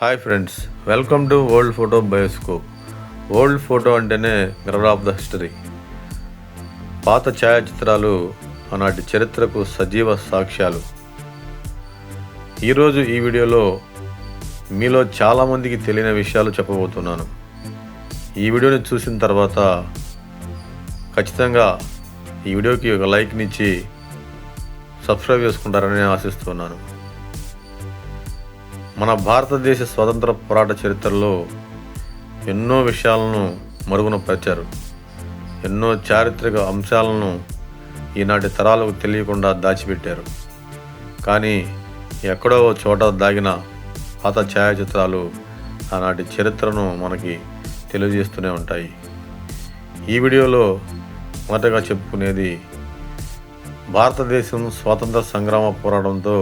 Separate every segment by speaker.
Speaker 1: Hi friends welcome to world photo bioscope old photo అంటేనే mirror of the history పాత ఛాయాచిత్రాలు ఆనాటి చరిత్రకు సజీవ సాక్ష్యాలు. ఈరోజు ఈ వీడియోలో మీలో చాలామందికి తెలియని విషయాలు చెప్పబోతున్నాను. ఈ వీడియోని చూసిన తర్వాత ఖచ్చితంగా ఈ వీడియోకి ఒక లైక్నిచ్చి సబ్స్క్రైబ్ చేసుకుంటారని ఆశిస్తున్నాను. మన భారతదేశ స్వతంత్ర పోరాట చరిత్రలో ఎన్నో విషయాలను మరుగున పరిచారు ఎన్నో చారిత్రక అంశాలను ఈనాటి తరాలకు తెలియకుండా దాచిపెట్టారు. కానీ ఎక్కడో ఓ చోట దాగిన పాత ఛాయాచిత్రాలు ఆనాటి చరిత్రను మనకి తెలియజేస్తూనే ఉంటాయి. ఈ వీడియోలో మొదటగా చెప్పుకునేది భారతదేశం స్వాతంత్ర సంగ్రామ పోరాటంతో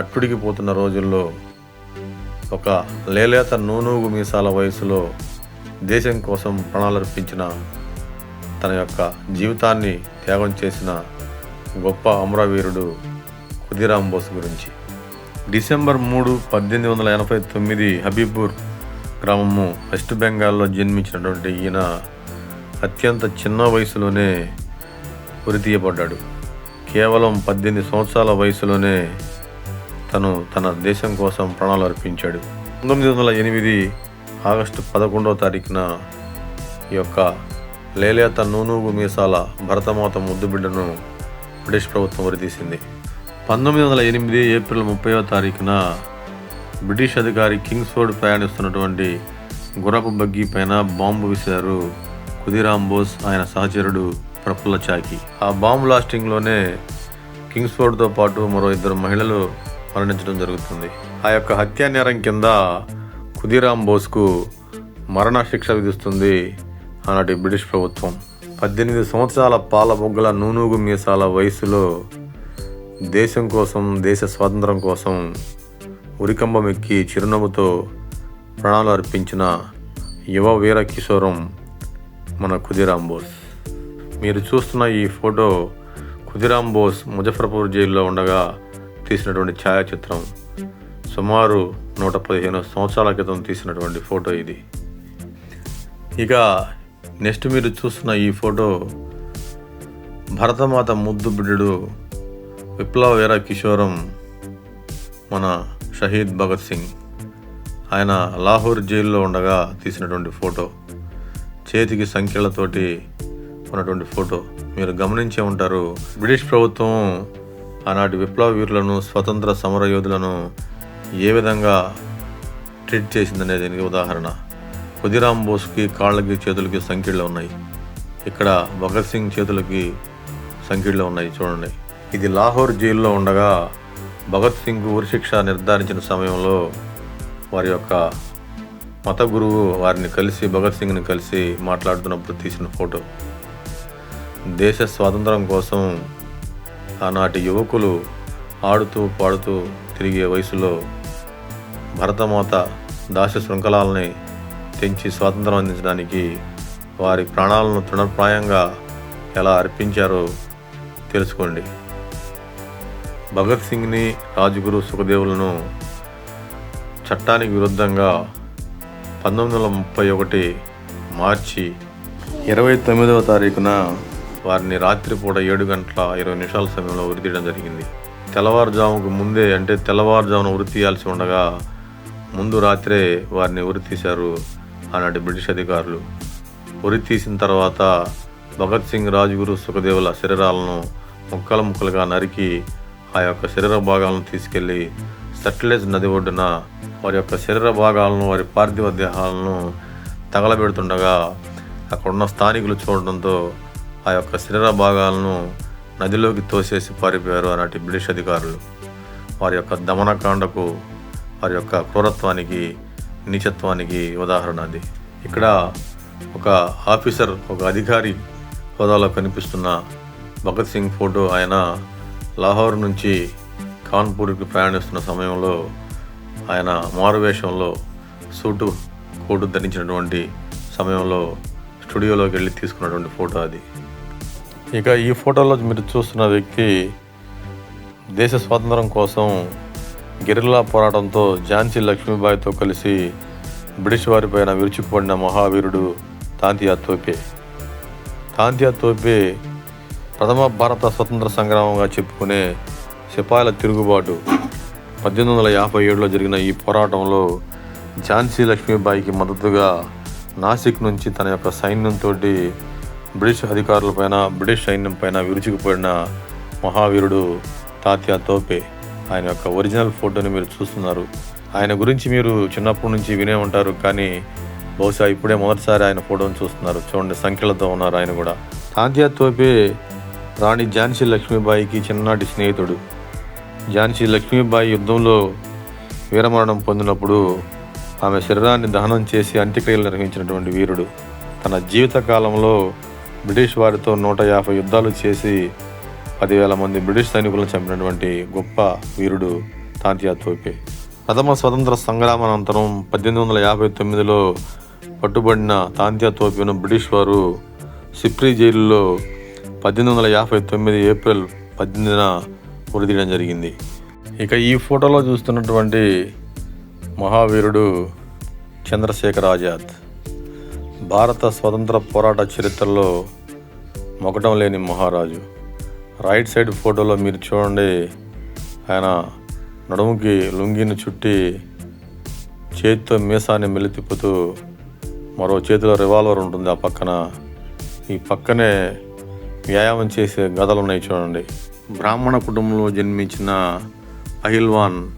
Speaker 1: అట్టుడికిపోతున్న రోజుల్లో ఒక లేలేత నూనూగు మీసాల వయసులో దేశం కోసం ప్రాణాలర్పించిన తన యొక్క జీవితాన్ని త్యాగం చేసిన గొప్ప అమరవీరుడు ఖుదీరాం బోస్ గురించి. డిసెంబర్ మూడు పద్దెనిమిది వందల ఎనభై తొమ్మిది హబీబూర్ గ్రామము వెస్ట్ బెంగాల్లో జన్మించినటువంటి ఈయన అత్యంత చిన్న వయసులోనే ఉరితీయబడ్డాడు కేవలం పద్దెనిమిది సంవత్సరాల వయసులోనే తను తన దేశం కోసం ప్రాణాలు అర్పించాడు. పంతొమ్మిది వందల ఎనిమిది ఆగస్టు పదకొండవ తారీఖున ఈ యొక్క లేలేత నూనూగు మీసాల భరతమాత ముద్దుబిడ్డను బ్రిటిష్ ప్రభుత్వం వరితీసింది. పంతొమ్మిది వందల ఎనిమిది ఏప్రిల్ ముప్పైవ తారీఖున బ్రిటిష్ అధికారి కింగ్స్ఫోర్డ్ ప్రయాణిస్తున్నటువంటి గుర్రపు బగ్గీ పైన బాంబు విసిరారు కుదిరామ్ బోస్ ఆయన సహచరుడు ప్రఫుల్ల చాకి. ఆ బాంబు లాస్టింగ్లోనే కింగ్స్ఫోర్డ్తో పాటు మరో ఇద్దరు మహిళలు మరణించడం జరుగుతుంది. ఆ యొక్క హత్యా నేరం కింద ఖుదీరాం బోస్కు మరణ శిక్ష విధిస్తుంది ఆనాటి బ్రిటిష్ ప్రభుత్వం. పద్దెనిమిది సంవత్సరాల పాల బొగ్గల నూనూగు మీసాల వయసులో దేశం కోసం దేశ స్వాతంత్రం కోసం ఉరికంబం ఎక్కి చిరునవ్వుతో ప్రాణాలు అర్పించిన యువ వీర కిషోరం మన ఖుదీరాం బోస్. మీరు చూస్తున్న ఈ ఫోటో ఖుదీరాం బోస్ ముజఫర్పూర్ జైల్లో ఉండగా తీసినటువంటి ఛాయాచిత్రం సుమారు నూట పదిహేను సంవత్సరాల క్రితం తీసినటువంటి ఫోటో ఇది. ఇక నెక్స్ట్ మీరు చూస్తున్న ఈ ఫోటో భరతమాత ముద్దు బిడ్డడు విప్లవ వీర కిషోరం మన షహీద్ భగత్ సింగ్. ఆయన లాహోర్ జైల్లో ఉండగా తీసినటువంటి ఫోటో. చేతికి సంఖ్యలతోటి ఉన్నటువంటి ఫోటో. మీరు గమనించే ఉంటారు బ్రిటిష్ ప్రభుత్వం ఆనాటి విప్లవ వీరులను స్వతంత్ర సమర యోధులను ఏ విధంగా ట్రీట్ చేసిందనే దీనికి ఉదాహరణ. ఖుదిరాం బోస్కి కాళ్ళకి చేతులకి సంఖ్యలు ఉన్నాయి. ఇక్కడ భగత్ సింగ్ చేతులకి సంఖ్యలు ఉన్నాయి చూడండి. ఇది లాహోర్ జైల్లో ఉండగా భగత్ సింగ్ ఉరిశిక్ష నిర్ధారించిన సమయంలో వారి యొక్క మత గురువు వారిని కలిసి భగత్ సింగ్ని కలిసి మాట్లాడుతున్నప్పుడు తీసిన ఫోటో. దేశ స్వాతంత్రం కోసం ఆనాటి యువకులు ఆడుతూ పాడుతూ తిరిగే వయసులో భరతమాత దాస్య శృంఖలాలని తెంచి స్వాతంత్రం అందించడానికి వారి ప్రాణాలను తృణప్రాయంగా ఎలా అర్పించారో తెలుసుకోండి. భగత్ సింగ్ని రాజగురు సుఖదేవులను చట్టానికి విరుద్ధంగా పంతొమ్మిది వందల ముప్పై ఒకటి మార్చి ఇరవై తొమ్మిదవ తారీఖున వారిని రాత్రిపూట ఏడు గంటల ఇరవై నిమిషాల సమయంలో ఉరితీయడం జరిగింది. తెల్లవారుజాముకు ముందే అంటే తెల్లవారుజామున ఉరి తీయాల్సి ఉండగా ముందు రాత్రే వారిని ఉరి తీశారు ఆనాటి బ్రిటిష్ అధికారులు. ఉరి తీసిన తర్వాత భగత్ సింగ్ రాజ్గురు సుఖదేవుల శరీరాలను ముక్కలు ముక్కలుగా నరికి ఆ యొక్క శరీర భాగాలను తీసుకెళ్ళి సట్లెజ్ నది ఒడ్డున వారి యొక్క శరీర భాగాలను వారి పార్థివ దేహాలను తగలబెడుతుండగా అక్కడున్న స్థానికులు చూడడంతో ఆ యొక్క శరీర భాగాలను నదిలోకి తోసేసి పారిపోయారు ఆనాటి బ్రిటిష్ అధికారులు. వారి యొక్క దమనకాండకు వారి యొక్క క్రూరత్వానికి నీచత్వానికి ఉదాహరణ అది. ఇక్కడ ఒక ఆఫీసర్ ఒక అధికారి హోదాలో కనిపిస్తున్న భగత్ సింగ్ ఫోటో ఆయన లాహోర్ నుంచి కాన్పూర్కి ప్రయాణిస్తున్న సమయంలో ఆయన మారువేషంలో సూటు కోటు ధరించినటువంటి సమయంలో స్టూడియోలోకి వెళ్ళి తీసుకున్నటువంటి ఫోటో అది. ఇక ఈ ఫోటోలో మీరు చూస్తున్న వ్యక్తి దేశ స్వాతంత్రం కోసం గెరిల్లా పోరాటంతో ఝాన్సీ లక్ష్మీబాయితో కలిసి బ్రిటిష్ వారిపైన విరుచుకుపడిన మహావీరుడు తాంతియా తోపే. తాంతియా తోపే ప్రథమ భారత స్వతంత్ర సంగ్రామంగా చెప్పుకునే సిపాయిల తిరుగుబాటు పద్దెనిమిది వందల యాభై ఏడులో జరిగిన ఈ పోరాటంలో ఝాన్సీ లక్ష్మీబాయికి మద్దతుగా నాసిక్ నుంచి తన యొక్క సైన్యంతో బ్రిటిష్ అధికారులపైన బ్రిటిష్ సైన్యం పైన మహావీరుడు తాత్యా తోపే ఆయన యొక్క ఒరిజినల్ ఫోటోని మీరు చూస్తున్నారు. ఆయన గురించి మీరు చిన్నప్పటి నుంచి వినే ఉంటారు కానీ బహుశా ఇప్పుడే మొదటిసారి ఆయన ఫోటోని చూస్తున్నారు. చూడండి సంఖ్యలతో ఉన్నారు ఆయన కూడా. తాంత్యా తోపే రాణి ఝాన్సీ లక్ష్మీబాయికి చిన్ననాటి స్నేహితుడు. ఝాన్సీ లక్ష్మీబాయి యుద్ధంలో వీరమరణం పొందినప్పుడు ఆమె శరీరాన్ని దహనం చేసి అంత్యక్రియలు నిర్వహించినటువంటి వీరుడు. తన జీవిత కాలంలో బ్రిటిష్ వారితో నూట యాభై యుద్ధాలు చేసి పదివేల మంది బ్రిటిష్ సైనికులను చంపినటువంటి గొప్ప వీరుడు తాంతియా తోపే. ప్రథమ స్వతంత్ర సంగ్రామానంతరం పద్దెనిమిది వందల యాభై తొమ్మిదిలో పట్టుబడిన తాంతియా తోపేను బ్రిటిష్ వారు సిప్రీ జైలులో పద్దెనిమిది వందల యాభై తొమ్మిది ఏప్రిల్ పద్దెనిమిదిన ఉరిదీయడం జరిగింది. ఇక ఈ ఫోటోలో చూస్తున్నటువంటి మహావీరుడు చంద్రశేఖర్ ఆజాద్. భారత స్వతంత్ర పోరాట చరిత్రలో మొగటం లేని మహారాజు. రైట్ సైడ్ ఫోటోలో మీరు చూడండి ఆయన నడుముకి లుంగిని చుట్టి చేతితో మీసాన్ని మెలితిప్పుతూ మరో చేతిలో రివాల్వర్ ఉంటుంది ఆ పక్కన. ఈ పక్కనే వ్యాయామం చేసే గదలు ఉన్నాయి చూడండి. బ్రాహ్మణ కుటుంబంలో జన్మించిన పహిల్వాన్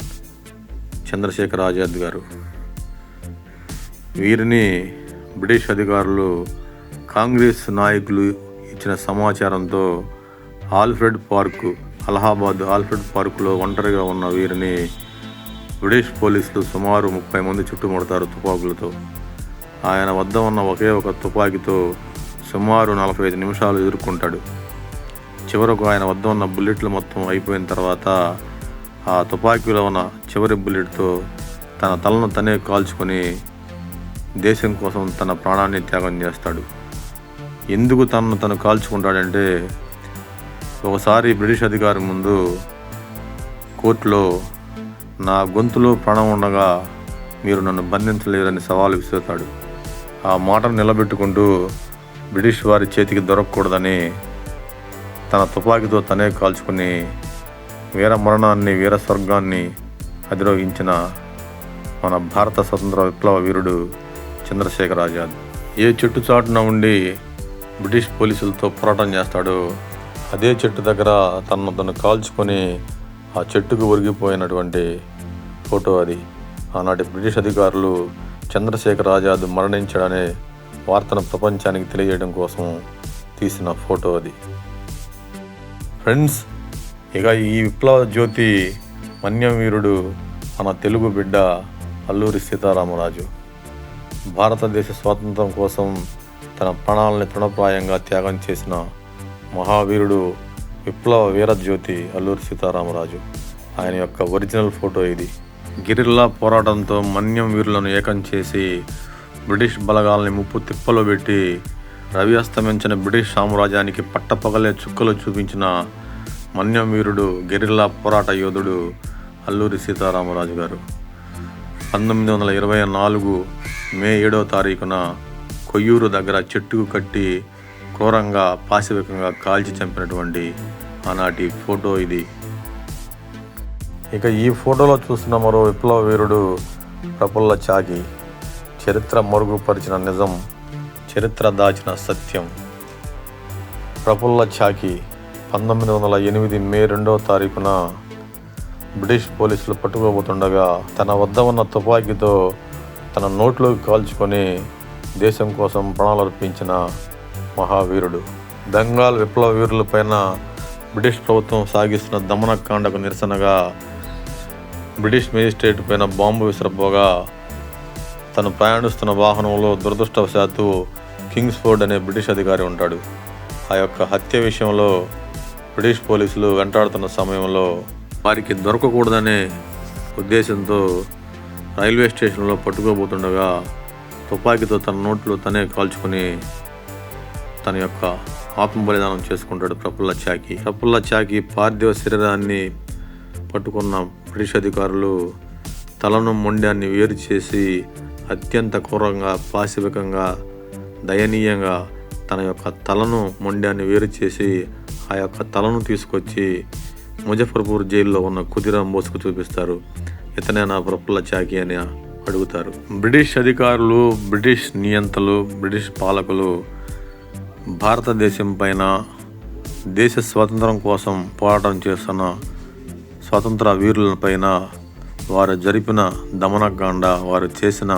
Speaker 1: చంద్రశేఖర్ ఆజాద్ గారు. వీరిని బ్రిటిష్ అధికారులు కాంగ్రెస్ నాయకులు ఇచ్చిన సమాచారంతో ఆల్ఫ్రెడ్ పార్కు అలహాబాద్ ఆల్ఫ్రెడ్ పార్కులో ఒంటరిగా ఉన్న వీరిని బ్రిటిష్ పోలీసులు సుమారు ముప్పై మంది చుట్టుముడతారు తుపాకులతో. ఆయన వద్ద ఉన్న ఒకే ఒక తుపాకీతో సుమారు నలభై ఐదు నిమిషాలు ఎదుర్కొంటాడు. చివరకు ఆయన వద్ద ఉన్న బుల్లెట్లు మొత్తం అయిపోయిన తర్వాత ఆ తుపాకీలో ఉన్న చివరి బుల్లెట్తో తన తలను తనే కాల్చుకొని దేశం కోసం తన ప్రాణాన్ని త్యాగం చేస్తాడు. ఎందుకు తనను తను కాల్చుకుంటాడంటే ఒకసారి బ్రిటిష్ అధికారి ముందు కోర్టులో నా గొంతులో ప్రాణం ఉండగా మీరు నన్ను బంధించలేరని సవాలు విసురుతాడు. ఆ మాటను నిలబెట్టుకుంటూ బ్రిటిష్ వారి చేతికి దొరకకూడదని తన తుపాకీతో తనే కాల్చుకుని వీర మరణాన్ని వీర స్వర్గాన్ని అధిరోహించిన మన భారత స్వతంత్ర విప్లవ వీరుడు చంద్రశేఖర్ ఆజాద్ ఏ చెట్టు చాటున ఉండి బ్రిటిష్ పోలీసులతో పోరాటం చేస్తాడో అదే చెట్టు దగ్గర తనను తను కాల్చుకొని ఆ చెట్టుకు ఒరిగిపోయినటువంటి ఫోటో అది. ఆనాటి బ్రిటిష్ అధికారులు చంద్రశేఖర్ ఆజాద్ మరణించాడనే వార్తను ప్రపంచానికి తెలియజేయడం కోసం తీసిన ఫోటో అది. ఫ్రెండ్స్ ఇక ఈ విప్లవ జ్యోతి మన్యం వీరుడు మన తెలుగు బిడ్డ అల్లూరి సీతారామరాజు. భారతదేశ స్వాతంత్రం కోసం తన ప్రాణాలని తృణప్రాయంగా త్యాగం చేసిన మహావీరుడు విప్లవ వీరజ్యోతి అల్లూరి సీతారామరాజు. ఆయన యొక్క ఒరిజినల్ ఫోటో ఇది. గిరిల్లా పోరాటంతో మన్యం వీరులను ఏకం చేసి బ్రిటిష్ బలగాల్ని ముప్పు తిప్పలో పెట్టి రవి అస్తమించిన బ్రిటిష్ సామ్రాజ్యానికి పట్టపగలే చుక్కలు చూపించిన మన్యం వీరుడు గిరిల్లా పోరాట యోధుడు అల్లూరి సీతారామరాజు గారు. పంతొమ్మిది వందల ఇరవై నాలుగు మే ఏడో తారీఖున కొయ్యూరు దగ్గర చెట్టుకు కట్టి క్రూరంగా పాశవికంగా కాల్చి చంపినటువంటి ఆనాటి ఫోటో ఇది. ఇక ఈ ఫోటోలో చూస్తున్న మరో విప్లవ వీరుడు ప్రఫుల్ల చాకి చరిత్ర మరుగుపరిచిన నిజం చరిత్ర దాచిన సత్యం. ప్రఫుల్ల చాకి పంతొమ్మిది వందల ఎనిమిది మే రెండవ తారీఖున బ్రిటిష్ పోలీసులు పట్టుకోబోతుండగా తన వద్ద ఉన్న తుపాకీతో తన నోట్లోకి కాల్చుకొని దేశం కోసం ప్రాణాలు అర్పించిన మహావీరుడు. బెంగాల్ విప్లవ వీరులపైన బ్రిటిష్ ప్రభుత్వం సాగిస్తున్న దమనకాండకు నిరసనగా బ్రిటిష్ మేజిస్ట్రేట్ పైన బాంబు విసిరపోగా తను ప్రయాణిస్తున్న వాహనంలో దురదృష్టవశాత్తు కింగ్స్ఫోర్డ్ అనే బ్రిటిష్ అధికారి ఉంటాడు. ఆ యొక్క హత్య విషయంలో బ్రిటిష్ పోలీసులు వెంటాడుతున్న సమయంలో వారికి దొరకకూడదనే ఉద్దేశంతో రైల్వే స్టేషన్లో పట్టుకోబోతుండగా తుపాకీతో తన నోట్లో తనే కాల్చుకొని తన యొక్క ఆత్మ బలిదానం చేసుకుంటాడు ప్రఫుల్ల చాకి. ప్రఫుల్ల చాకి పార్థివ శరీరాన్ని పట్టుకున్న బ్రిటిష్ అధికారులు తలను మొండాన్ని వేరు చేసి అత్యంత క్రూరంగా పాశవికంగా దయనీయంగా తన యొక్క తలను మొండాన్ని వేరు చేసి ఆ యొక్క తలను తీసుకొచ్చి ముజఫర్పూర్ జైల్లో ఉన్న కుదిరాం బోసుకు చూపిస్తారు. ఇతనే నా ప్రఫుల్ల చాకి అని అడుగుతారు. బ్రిటిష్ అధికారులు బ్రిటిష్ నియంతలు బ్రిటిష్ పాలకులు భారతదేశం పైన దేశ స్వాతంత్రం కోసం పోరాటం చేస్తున్న స్వాతంత్ర వీరులపైన వారు జరిపిన దమనకాండ వారు చేసిన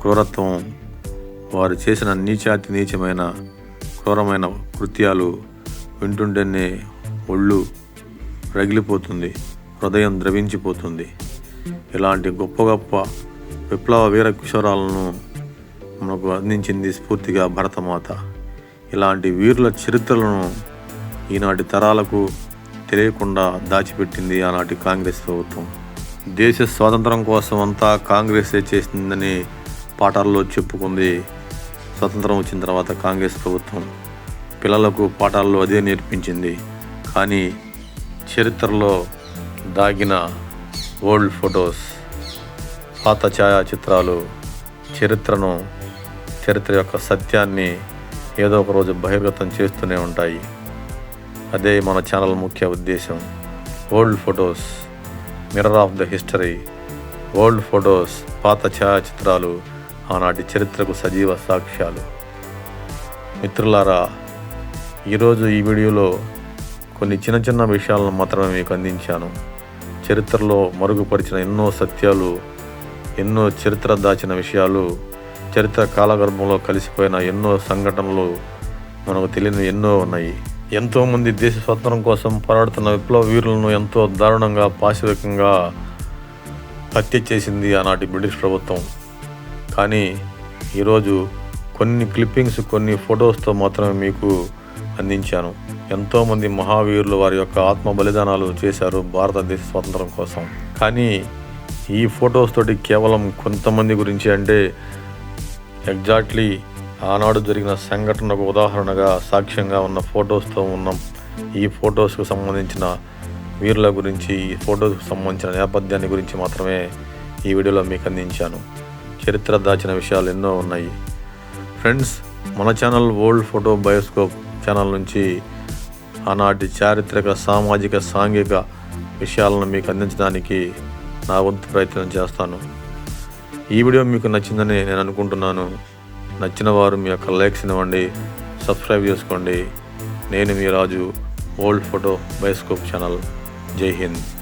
Speaker 1: క్రూరత్వం వారు చేసిన నీచాతి నీచమైన క్రూరమైన కృత్యాలు వింటుంటేనే ఒళ్ళు రగిలిపోతుంది హృదయం ద్రవించిపోతుంది. ఇలాంటి గొప్ప గొప్ప విప్లవ వీర కిషోరాలను మనకు అందించింది స్ఫూర్తిగా భరతమాత. ఇలాంటి వీరుల చరిత్రలను ఈనాటి తరాలకు తెలియకుండా దాచిపెట్టింది ఆనాటి కాంగ్రెస్ ప్రభుత్వం. దేశ స్వాతంత్రం కోసం అంతా కాంగ్రెసే చేసిందని పాఠాల్లో చెప్పుకుంది స్వతంత్రం వచ్చిన తర్వాత కాంగ్రెస్ ప్రభుత్వం. పిల్లలకు పాఠాల్లో అదే నేర్పించింది. కానీ చరిత్రలో దాగిన ఓల్డ్ ఫొటోస్ పాత ఛాయాచిత్రాలు చరిత్రను చరిత్ర యొక్క సత్యాన్ని ఏదో ఒక రోజు బహిర్గతం చేస్తూనే ఉంటాయి. అదే మన ఛానల్ ముఖ్య ఉద్దేశం. Old photos mirror of the history old photos పాత ఛాయాచిత్రాలు ఆనాటి చరిత్రకు సజీవ సాక్ష్యాలు. మిత్రులారా ఈరోజు ఈ వీడియోలో కొన్ని చిన్న చిన్న విషయాలను మాత్రమే మీకు అందించాను. చరిత్రలో మరుగుపరిచిన ఎన్నో సత్యాలు ఎన్నో చరిత్ర దాచిన విషయాలు చరిత్ర కాలగర్భంలో కలిసిపోయిన ఎన్నో సంఘటనలు మనకు తెలియని ఎన్నో ఉన్నాయి. ఎంతోమంది దేశ స్వతంత్రం కోసం పోరాడుతున్న విప్లవ వీరులను ఎంతో దారుణంగా పాశవికంగా హత్య చేసింది ఆనాటి బ్రిటిష్ ప్రభుత్వం. కానీ ఈరోజు కొన్ని క్లిప్పింగ్స్ కొన్ని ఫొటోస్తో మాత్రమే మీకు అందించాను. ఎంతోమంది మహావీరులు వారి యొక్క ఆత్మ బలిదానాలు చేశారు భారతదేశ స్వాతంత్రం కోసం. కానీ ఈ ఫొటోస్ తోటి కేవలం కొంతమంది గురించి అంటే ఎగ్జాక్ట్లీ ఆనాడు జరిగిన సంఘటనకు ఉదాహరణగా సాక్ష్యంగా ఉన్న ఫొటోస్తో ఉన్నాం. ఈ ఫొటోస్కు సంబంధించిన వీరుల గురించి ఈ ఫొటోస్కు సంబంధించిన నేపథ్యాన్ని గురించి మాత్రమే ఈ వీడియోలో మీకు అందించాను. చరిత్ర దాచిన విషయాలు ఎన్నో ఉన్నాయి. ఫ్రెండ్స్ మన channel old photo bioscope channel నుంచి ఆనాటి చారిత్రక సామాజిక సాంఘిక విషయాలను మీకు అందించడానికి నా వంతు ప్రయత్నం చేస్తాను. ఈ వీడియో మీకు నచ్చిందని నేను అనుకుంటున్నాను. నచ్చిన వారు మీ యొక్క లైక్స్ ఇవ్వండి సబ్స్క్రైబ్ చేసుకోండి. నేను మీ Raju old photo bioscope channel. Jai Hind.